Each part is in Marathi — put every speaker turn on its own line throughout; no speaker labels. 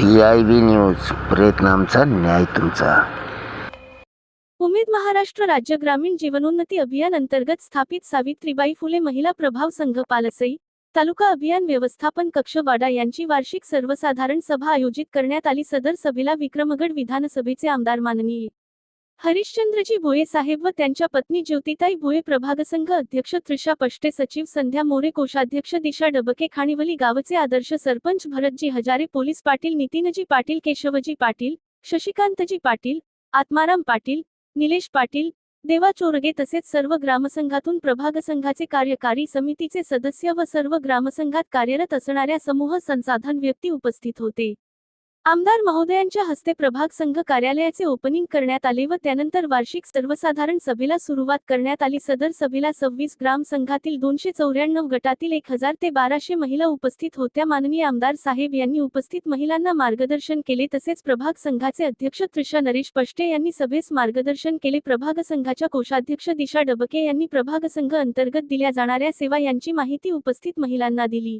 सी आय बी न्यूज प्रयत्न आमचा न्याय तुमचा.
उमेद महाराष्ट्र राज्य ग्रामीण जीवनोन्नती अभियान अंतर्गत स्थापित सावित्रीबाई फुले महिला प्रभाव संघ पालसई तालुका अभियान व्यवस्थापन कक्ष वाडा यांची वार्षिक सर्वसाधारण सभा आयोजित करण्यात आली. सदर सभेला विक्रमगड विधानसभेचे आमदार माननीय हरिश्चंद्रजी भोये साहेब व त्यांच्या पत्नी ज्योतिताई भोये प्रभागसंघ अध्यक्ष त्रिषा पष्टे सचिव संध्या मोरे कोषाध्यक्ष दिशा डबके खाणीवली गावचे आदर्श सरपंच भरतजी हजारे पोलीस पाटील नितीनजी पाटील केशवजी पाटील शशिकांतजी पाटील आत्माराम पाटील निलेश पाटील देवा चोरगे तसेच सर्व ग्रामसंघातून प्रभागसंघाचे कार्यकारी समितीचे सदस्य व सर्व ग्रामसंघात कार्यरत असणाऱ्या समूह संसाधन व्यक्ती उपस्थित होते. आमदार महोदयांच्या हस्ते प्रभाग संघ कार्यालयाचे ओपनिंग करण्यात आले व त्यानंतर वार्षिक सर्वसाधारण सभेला सुरुवात करण्यात आली. सदर सभेला सव्वीस ग्राम संघातील दोनशे चौऱ्याण्णव गटातील एक हजार ते बाराशे महिला उपस्थित होत्या. माननीय आमदार साहेब यांनी उपस्थित महिलांना मार्गदर्शन केले. तसेच प्रभाग संघाचे अध्यक्ष त्रिषा नरेश पष्टे यांनी सभेस मार्गदर्शन केले. प्रभाग संघाच्या कोषाध्यक्ष दिशा डबके यांनी प्रभाग संघ अंतर्गत दिल्या जाणाऱ्या सेवा यांची माहिती उपस्थित महिलांना दिली.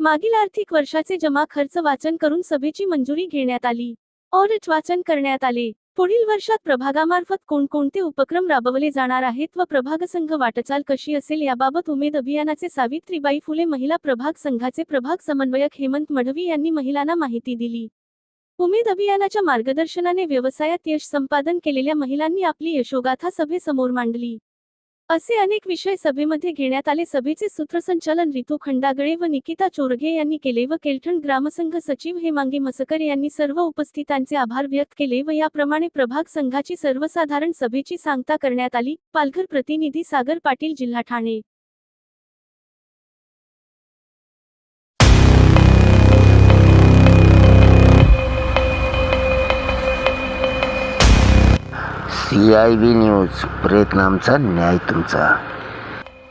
मागील आर्थिक वर्षाचे जमा खर्च वाचन करून सभेची मंजुरी घेण्यात आली. ऑडिट वाचन करण्यात आले. पुढील वर्षात प्रभागामार्फत कोणकोणते उपक्रम राबवले जाणार आहेत व प्रभाग संघ वाटचाल कशी असेल याबाबत उमेद अभियानाचे सावित्रीबाई फुले महिला प्रभाग संघाचे प्रभाग समन्वयक हेमंत मढवी यांनी महिलांना माहिती दिली. उमेद अभियानाच्या मार्गदर्शनाने व्यवसायात यश संपादन केलेल्या महिलांनी आपली यशोगाथा सभेसमोर मांडली. असे अनेक विषय सभेमध्ये घेण्यात आले. सभेचे सूत्रसंचालन रितू खंडागळे व निकिता चोरगे यांनी केले व केलठण ग्रामसंघ सचिव हेमांगी मसकर यांनी सर्व उपस्थितांचे आभार व्यक्त केले व याप्रमाणे प्रभाग संघाची सर्वसाधारण सभेची सांगता करण्यात आली. पालघर प्रतिनिधी सागर पाटील जिल्हा Thane.
C I B news प्रयत्न आमचा न्याय तुमचा.